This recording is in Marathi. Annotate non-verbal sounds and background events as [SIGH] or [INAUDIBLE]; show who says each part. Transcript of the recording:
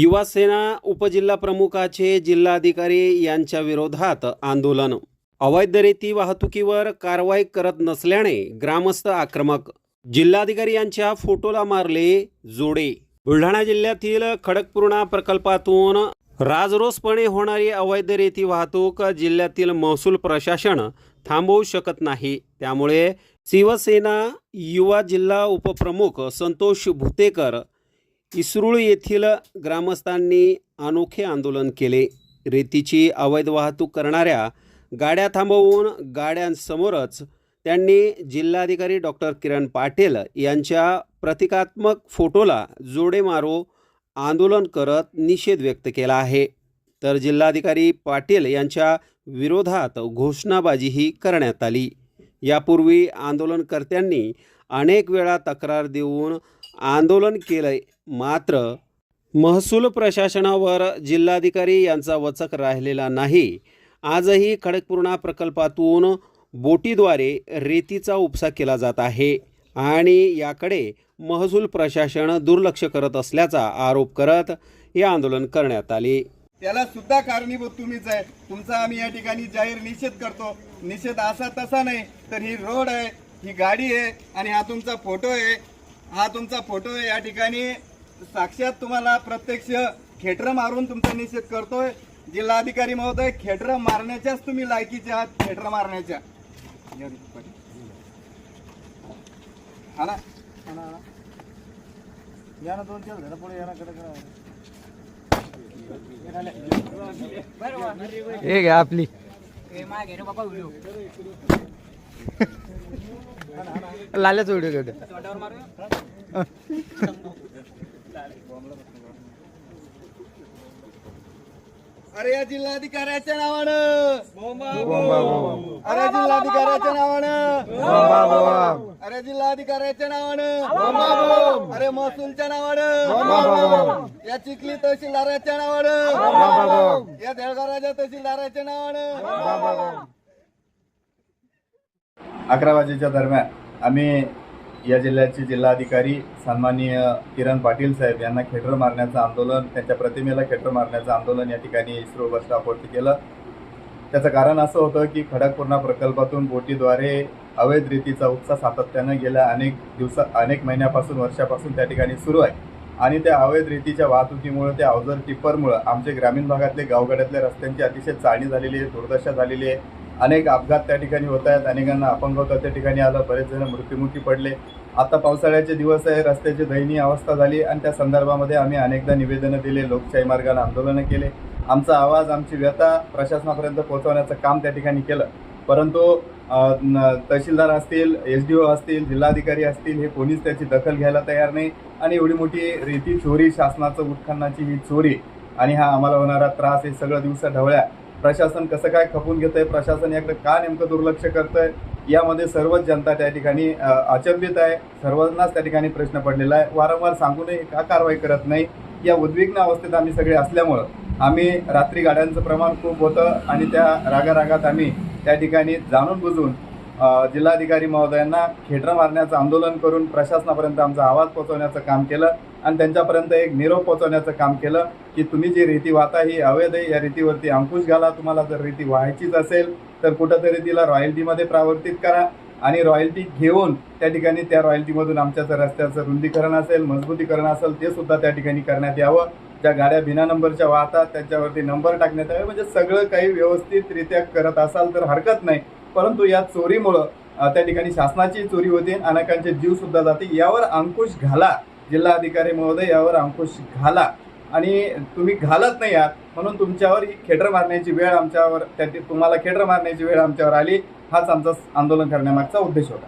Speaker 1: युवासेना उपजिल्हा प्रमुखाचे जिल्हाधिकारी यांच्या विरोधात आंदोलन. अवैध रेती वाहतुकीवर कारवाई करत नसल्याने ग्रामस्थ आक्रमक. जिल्हाधिकारी यांच्या फोटोला मारले जोडे. बुलढाणा जिल्ह्यातील खडकपूर्णा प्रकल्पातून राजरोसपणे होणारी अवैध रेती वाहतूक जिल्ह्यातील महसूल प्रशासन थांबवू शकत नाही. त्यामुळे शिवसेना युवा जिल्हा उपप्रमुख संतोष भुतेकर इसरूळ येथील ग्रामस्थांनी अनोखे आंदोलन केले. रेतीची अवैध वाहतूक करणाऱ्या गाड्या थांबवून गाड्यांसमोरच त्यांनी जिल्हाधिकारी डॉक्टर किरण पाटील यांच्या प्रतिकात्मक फोटोला जोडे मारो आंदोलन करत निषेध व्यक्त केला आहे. तर जिल्हाधिकारी पाटील यांच्या विरोधात घोषणाबाजीही करण्यात आली. यापूर्वी आंदोलनकर्त्यांनी अनेक वेळा तक्रार देऊन आंदोलन केलंय. मात्र महसूल प्रशासनावर जिल्हाधिकारी यांचा वचक राहिलेला नाही. आजही खडकपूर्णा प्रकल्पातून बोटीद्वारे रेतीचा उपसा केला जात आहे आणि याकडे महसूल प्रशासन दुर्लक्ष करत असल्याचा आरोप करत हे आंदोलन करण्यात आले.
Speaker 2: त्याला सुद्धा कारणीभूत तुम्हीच आहे. तुमचा आम्ही या ठिकाणी जाहीर निषेध करतो. निषेध असा तसा नाही तर ही रोड आहे ही गाडी आहे आणि हा तुमचा फोटो आहे. हा तुमचा फोटो आहे. या ठिकाणी साक्षात तुम्हाला प्रत्यक्ष खेटर मारून तुमचा निषेध करतोय. जिल्हाधिकारी महोदय खेटर मारण्याच्याच तुम्ही लायकीचे आहात खेटर मारण्याच्या. हा ना. या ना दोन चार झालं पुढे या ना कडे
Speaker 3: घ्या आपली. [LAUGHS] लाल्याच व्हिडिओ घेऊ द्या.
Speaker 2: अरे या जिल्हाधिकाऱ्याच्या नावानं. अरे जिल्हाधिकाऱ्याच्या नावानं. अरे जिल्हाधिकाऱ्याच्या नावानं. अरे महसूलच्या नावानं. या चिखली तहसीलदाराच्या नावानं. या देळगावराजा तहसीलदाराच्या नावानं. अकरा वाजेच्या दरम्यान आम्ही या जिल्ह्याचे जिल्हाधिकारी सन्माननीय किरण पाटील साहेब यांना खेटर मारण्याचं आंदोलन त्यांच्या प्रतिमेला खेटर मारण्याचं आंदोलन या ठिकाणी इस्रो बस स्टॉपवरती केलं. त्याचं कारण असं होतं की खडकपूर्णा प्रकल्पातून बोटीद्वारे अवैध रीतीचा उपसा सातत्यानं गेल्या अनेक दिवसा अनेक महिन्यापासून वर्षापासून त्या ठिकाणी सुरू आहे. आणि त्या अवैध रीतीच्या वाहतुकीमुळे त्या अवजर टिप्परमुळं आमचे ग्रामीण भागातले गावगड्यातल्या रस्त्यांची अतिशय चाळणी झालेली आहे दुर्दशा झालेली आहे. अनेक अपघात त्या ठिकाणी होत आहेत. अनेकांना अपंगत्व त्या ठिकाणी आलं बरेच जण मृत्युमुखी पडले. आता पावसाळ्याचे दिवस आहे. रस्त्याची दयनीय अवस्था झाली आणि त्या संदर्भामध्ये आम्ही अनेकदा निवेदनं दिले लोकशाही मार्गाने आंदोलनं केले. आमचा आवाज आमची व्यथा प्रशासनापर्यंत पोहोचवण्याचं काम त्या ठिकाणी केलं. परंतु तहसीलदार असतील एस डी ओ असतील जिल्हाधिकारी असतील हे कोणीच त्याची दखल घ्यायला तयार नाही. आणि एवढी मोठी रेती चोरी शासनाचं उत्खननाची ही चोरी आणि हा आम्हाला होणारा त्रास हे सगळं दिवसा ढवळ्या प्रशासन कसं काय खपून घेतंय प्रशासन याकडे का नेमकं दुर्लक्ष करतंय यामध्ये सर्वच जनता त्या ठिकाणी अचंबित आहे. सर्वांनाच त्या ठिकाणी प्रश्न पडलेला आहे. वारंवार सांगूनही का कारवाई करत नाही? या उद्विग्न अवस्थेत आम्ही सगळे असल्यामुळं आम्ही रात्री गाड्यांचं प्रमाण खूप होतं आणि त्या रागारागात आम्ही त्या ठिकाणी जाणून बुजून जिल्हाधिकारी महोदयांना खेटर मारण्याचं आंदोलन करून प्रशासनापर्यंत आमचा आवाज पोहोचवण्याचं काम केलं. आणि त्यांच्यापर्यंत एक निरोप पोहोचवण्याचं काम केलं की तुम्ही जी रीती वाहता ही अवैध आहे या रीतीवरती अंकुश घाला. तुम्हाला जर रीती व्हायचीच असेल तर कुठंतरी तिला रॉयल्टीमध्ये प्रावर्तित करा आणि रॉयल्टी घेऊन त्या ठिकाणी त्या रॉयल्टीमधून आमच्या जर रस्त्याचं रुंदीकरण असेल मजबूतीकरण असेल ते सुद्धा त्या ठिकाणी करण्यात यावं. ज्या गाड्या बिना नंबरच्या वाहतात त्यांच्यावरती नंबर टाकण्यात यावे. म्हणजे सगळं काही व्यवस्थितरित्या करत असाल तर हरकत नाही. परंतु या चोरीमुळं त्या ठिकाणी शासनाची चोरी होते अनेकांचे जीव सुद्धा जाते. यावर अंकुश घाला. जिल्हाधिकारी महोदय यावर अंकुश घाला. आणि तुम्ही घालत नाही आहात म्हणून तुमच्यावर ही खेटर मारण्याची वेळ आमच्यावर त्या तुम्हाला खेटर मारण्याची वेळ आमच्यावर आली. हाच आमचा आंदोलन करण्यामागचा उद्देश होता.